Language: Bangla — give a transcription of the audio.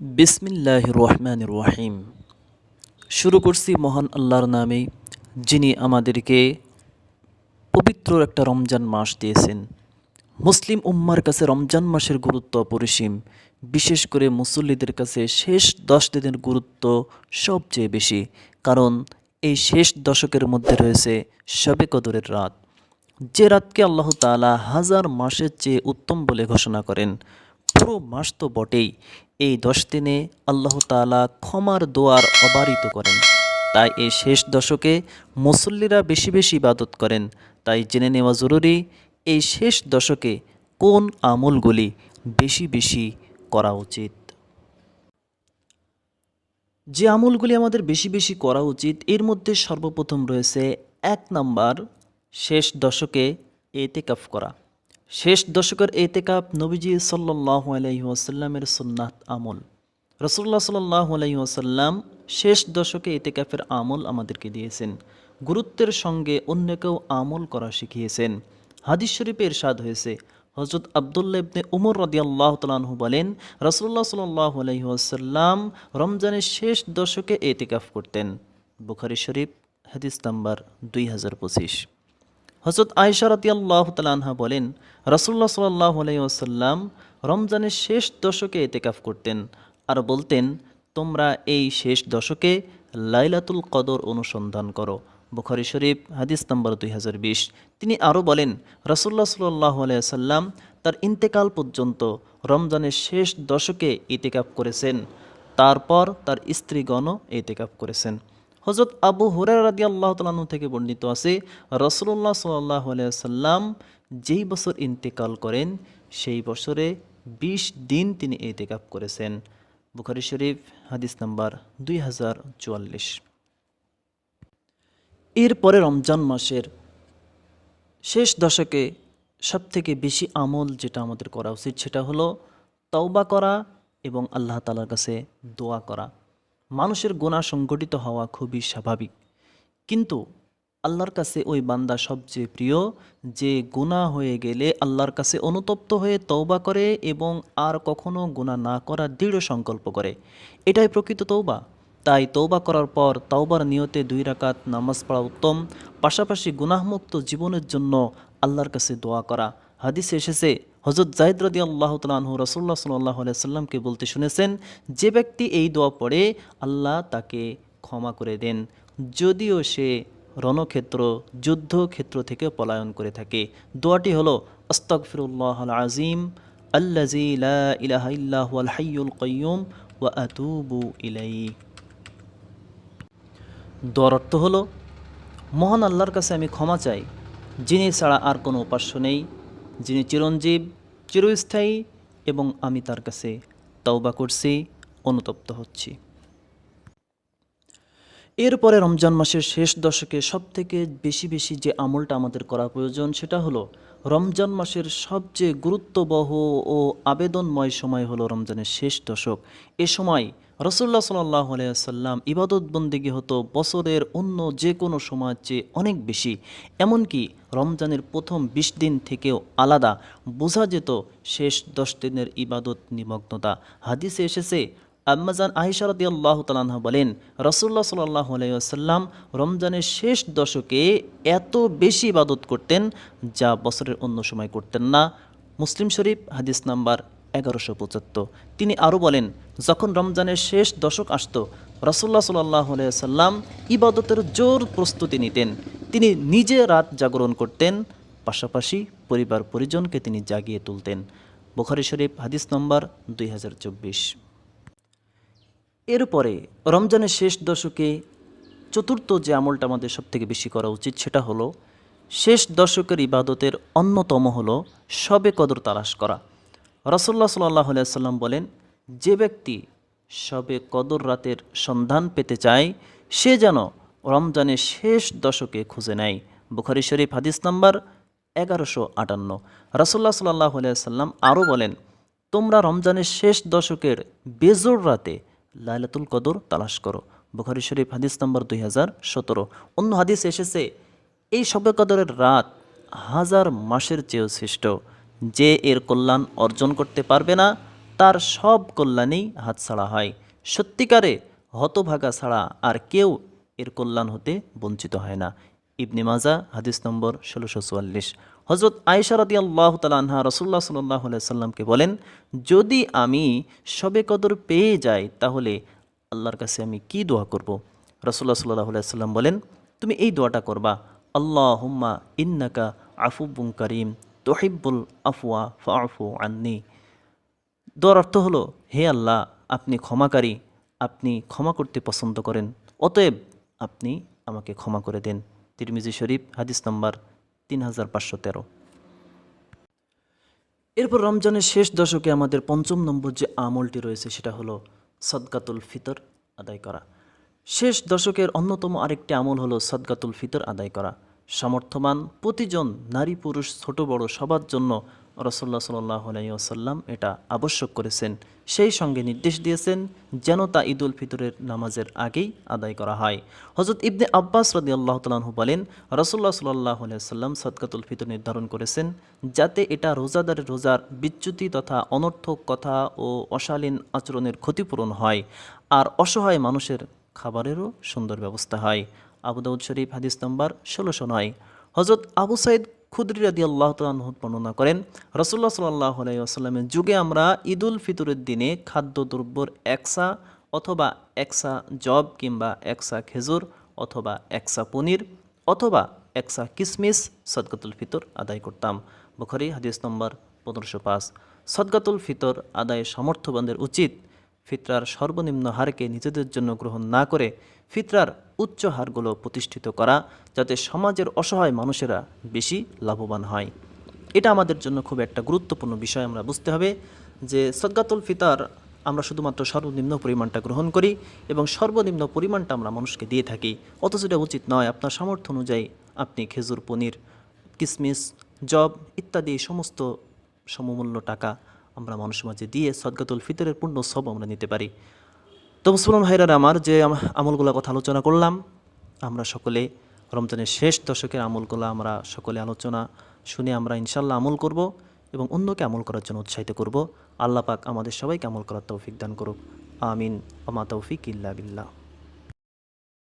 বিসমিল্লাহ রহমান রহিম। শুরু করছি মহান আল্লাহর নামে, যিনি আমাদেরকে পবিত্র একটা রমজান মাস দিয়েছেন। মুসলিম উম্মার কাছে রমজান মাসের গুরুত্ব অপরিসীম। বিশেষ করে মুসল্লিদের কাছে শেষ দশ দিনের গুরুত্ব সবচেয়ে বেশি, কারণ এই শেষ দশকের মধ্যে রয়েছে শবে কদরের রাত। যে রাতকে আল্লাহ তাআলা হাজার মাসের চেয়ে উত্তম বলে ঘোষণা করেন। পুরো মাস তো বটেই। এই দশ দিনে আল্লাহ তাআলা ক্ষমার দোয়ার অবারিত করেন। তাই এই শেষ দশকে মুসল্লিরা বেশি বেশি ইবাদত করেন। তাই জেনে নেওয়া জরুরি, এই শেষ দশকে কোন আমলগুলি বেশি বেশি করা উচিত? যে আমলগুলি আমাদের বেশি বেশি করা উচিত, এর মধ্যে সর্বপ্রথম রয়েছে এক নাম্বার, শেষ দশকে এতেকাফ করা। শেষ দশকের এতেকাফ নবীজি সাল্লাহ আলাইহি ওয়াসাল্লামের সুন্নাত আমল। রসুল্লাহ সাল্লাহ আলাইহি ওয়াসাল্লাম শেষ দশকে এতেকাফের আমল আমাদেরকে দিয়েছেন। গুরুত্বের সঙ্গে অন্য কেউ আমল করা শিখিয়েছেন। হাদিস শরীফে এরশাদ হয়েছে। হজরত আবদুল্লা ইবনে উমর রদিয়াল্লাহ তালাহু বলেন রসুল্লাহ সাল্লাহ আলহি আসাল্লাম রমজানের শেষ দশকে এতেকাফ করতেন। বুখারি শরীফ, হাদিস নাম্বার দুই হাজার পঁচিশ। হজরত আয়সা রদিয়াল্লাহ তালাহা বলেন রসুল্লাহ সাল্লাহ আলহি আসাল্লাম রমজানের শেষ দশকে এতেকাফ করতেন আর বলতেন, তোমরা এই শেষ দশকে লাইলাতুল কদর অনুসন্ধান করো। বুখারি শরীফ, হাদিস নম্বর দুই তিনি আরও বলেন রসুল্লাহ সাল্লাহ আলাইসাল্লাম তার ইন্তেকাল পর্যন্ত রমজানের শেষ দশকে ইতেকাপ করেছেন। তারপর তার স্ত্রীগণও ইতেকাপ করেছেন। হজরত আবু হুরার রাদি আল্লাহ তালু থেকে বর্ণিত আছে রসুল্লাহ সাল্লাহ আলাইসাল্লাম যেই বছর ইন্তেকাল করেন, সেই বছরে বিশ দিন তিনি ইতেকাপ করেছেন। বুখারি শরীফ, হাদিস নাম্বার দুই হাজার চুয়াল্লিশ। এরপরে রমজান মাসের শেষ দশকে সবথেকে বেশি আমল যেটা আমাদের করা উচিত সেটা হলো তওবা করা এবং আল্লাহ তালার কাছে দোয়া করা। মানুষের গোনা সংগঠিত হওয়া খুবই স্বাভাবিক। কিন্তু আল্লাহর কাছে ওই বান্দা সবচেয়ে প্রিয়, যে গুনাহ হয়ে গেলে আল্লাহর কাছে অনুতপ্ত হয়ে তৌবা করে এবং আর কখনো গুনাহ না করার দৃঢ় সংকল্প করে। এটাই প্রকৃত তৌবা তাই তৌবা করার পর তওবার নিয়তে দুই রাকাত নামাজ পড়া উত্তম। পাশাপাশি গুনাহমুক্ত জীবনের জন্য আল্লাহর কাছে দোয়া করা। হাদিসে এসেছে হজরত জাহিদ রদি আল্লাহ তালহু রসুল্লাহ সাল্লাহ সাল্লামকে বলতে শুনেছেন, যে ব্যক্তি এই দোয়া পড়ে, আল্লাহ তাকে ক্ষমা করে দেন। যদিও সে রণক্ষেত্র, যুদ্ধক্ষেত্র থেকে পলায়ন করে থাকে। দোয়াটি হলো আস্তগফিরুল্লাহ আল আজিম আল্লাজি ইলাহা হাইয়ুল কাইয়ুম ওয়া আতুবু ইলাইহি। দোয়ার অর্থ হলো, মহান আল্লাহর কাছে আমি ক্ষমা চাই। যিনি ছাড়া আর কোনো উপাস্য নেই। যিনি চিরঞ্জীব, চিরস্থায়ী এবং আমি তার কাছে তওবা করছি, অনুতপ্ত হচ্ছি। এরপরে রমজান মাসের শেষ দশকে সবথেকে বেশি বেশি যে আমলটা আমাদের করা প্রয়োজন সেটা হলো, রমজান মাসের সবচেয়ে গুরুত্ববহ ও আবেদনময় সময় হলো রমজানের শেষ দশক। এ সময় রসুল্লাহ সাল্লাহ আলাইসাল্লাম ইবাদত বন্দিগি হতো বছরের অন্য যে কোনো সময়ের চেয়ে অনেক বেশি। এমনকি রমজানের প্রথম বিশ দিন থেকেও আলাদা। বোঝা যেত শেষ দশ দিনের ইবাদত নিমগ্নতা। হাদিসে এসেছে, আম্মাজান আহিসারদি আল্লাহ তালাহা বলেন, রসুল্লাহ সাল্লাহ আলাইসাল্লাম রমজানের শেষ দশকে এত বেশি ইবাদত করতেন যা বছরের অন্য সময় করতেন না। মুসলিম শরীফ, হাদিস নাম্বার এগারোশো পঁচাত্তর। তিনি আরও বলেন, যখন রমজানের শেষ দশক আসত রসুল্লাহ সাল্লাহ সাল্লাম ইবাদতের জোর প্রস্তুতি নিতেন। তিনি নিজে রাত জাগরণ করতেন, পাশাপাশি পরিবার পরিজনকে তিনি জাগিয়ে তুলতেন। বুখারি শরীফ, হাদিস নম্বর দুই হাজার চব্বিশ। এরপরে রমজানের শেষ দশকে চতুর্থ যে আমলটা আমাদের সবথেকে বেশি করা উচিত সেটা হলো, শেষ দশকের ইবাদতের অন্যতম হলো সবে কদর তালাশ করা। রসল্লা সাল্লাহ সাল্লাম বলেন, যে ব্যক্তি সবে কদর রাতের সন্ধান পেতে চায়, সে যেন রমজানের শেষ দশকে খুঁজে নেয়। বুখারি শরীফ, হাদিস নাম্বার এগারোশো আটান্ন। রসল্লা সাল্লাহ সাল্লাম আরও বলেন, তোমরা রমজানের শেষ দশকের বেজোর রাতে লাইলাতুল কদর তালাশ করো। বুখারি শরীফ, হাদিস নম্বর দুই হাজার সতেরো। অন্য হাদিস এসেছে, এই সবে কদরের রাত হাজার মাসের চেয়েও শ্রেষ্ঠ। যে এর কল্যাণ অর্জন করতে পারবে না, তার সব কল্যাণেই হাতছাড়া হয়। সত্যিকারে হতভাগা ছাড়া আর কেউ এর কল্যাণ হতে বঞ্চিত হয় না। ইবনে মাজা, হাদিস নম্বর ষোলোশো চুয়াল্লিশ। হজরত আয়সারদি আল্লাহ তালাহা রসুল্লাহ সাল্লাহ সাল্লামকে বলেন, যদি আমি সবে কদর পেয়ে যাই, তাহলে আল্লাহর কাছে আমি কি দোয়া করব? রসুল্লাহ সাল্লাহ সাল্লাম বলেন, তুমি এই দোয়াটা করবা। আল্লাহ হুম্মা ইন্নাকা আফুবুং করিম। তোহিব্বুল আফওয়া ফাফু আন্নি। দোয়ার অর্থ হলো, হে আল্লাহ, আপনি ক্ষমাকারী, আপনি ক্ষমা করতে পছন্দ করেন, অতএব আপনি আমাকে ক্ষমা করে দেন। তিরমিজি শরীফ, হাদিস নম্বর তিন হাজার পাঁচশো তেরো। এরপর রমজানের শেষ দশকে আমাদের পঞ্চম নম্বর যে আমলটি রয়েছে, সেটা হলো সদকাতুল ফিতর আদায় করা। শেষ দশকের অন্যতম আরেকটি আমল হলো সদকাতুল ফিতর আদায় করা। সামর্থ্যবান প্রতিজন নারী পুরুষ ছোট বড় সবার জন্য রসল্লা সাল্লাহ এটা আবশ্যক করেছেন। সেই সঙ্গে নির্দেশ দিয়েছেন যেন তা ঈদুল ফিতরের নামাজের আগেই আদায় করা হয়। হজরত ইবনে আব্বাস রদি আল্লাহ তালাহু বলেন, রসল্লাহ সাল্লাহ আলাইসাল্লাম সদকাতুল ফিতর নির্ধারণ করেছেন যাতে এটা রোজাদারের রোজার বিচ্যুতি তথা অনর্থক কথা ও অশালীন আচরণের ক্ষতিপূরণ হয়। আর অসহায় মানুষের খাবারেরও সুন্দর ব্যবস্থা হয়। আবু দাউদ শরীফ, হাদিস নম্বর ষোলোশো নয়। হজরত আবু সাইদ খুদরি রাদি আল্লাহ বর্ণনা করেন রসুল্লাহ সাল্লাহ আলাইসাল্লামের যুগে আমরা ঈদুল ফিতরের দিনে খাদ্যদ্রব্যর একসা অথবা একসা জব কিংবা একসা খেজুর অথবা একসা পনির অথবা একসা কিসমিস সদকাতুল ফিতর আদায় করতাম। বুখারি, হাদিস নম্বর পনেরোশো পাঁচ। সদকাতুল ফিতর আদায়ে সামর্থ্যবানদের উচিত। ফিতরার সর্বনিম্ন হারকে নিজেদের জন্য গ্রহণ না করে ফিতরার উচ্চ হারগুলো প্রতিষ্ঠিত করা যাতে সমাজের অসহায় মানুষেরা বেশি লাভবান হয়। এটা আমাদের জন্য খুব একটা গুরুত্বপূর্ণ বিষয় আমরা বুঝতে হবে যে সদগাতুল ফিতার আমরা শুধুমাত্র সর্বনিম্ন পরিমাণটা গ্রহণ করি এবং সর্বনিম্ন পরিমাণটা আমরা মানুষকে দিয়ে থাকি। অথচ এটা উচিত নয়, আপনার সামর্থ্য অনুযায়ী আপনি খেজুর, পনির, কিসমিস, জব ইত্যাদি সমস্ত সমমূল্য টাকা আমরা মানুষ মাঝে দিয়ে সদগাতুল ফিতরের পূর্ণ সব আমরা নিতে পারি। তো মুসলমান ভাইরার আমার যে আম- আমলগুলোর কথা আলোচনা করলাম, আমরা সকলে রমজানের শেষ দশকের আমলগুলো আমরা সকলে আলোচনা শুনে আমরা ইনশাল্লাহ আমল করব এবং অন্যকে আমল করার জন্য উৎসাহিত করব। আল্লাহ পাক আমাদের সবাইকে আমল করার তৌফিক দান করুক। আমিন। আমা তৌফিক ইল্লা বিল্লাহ।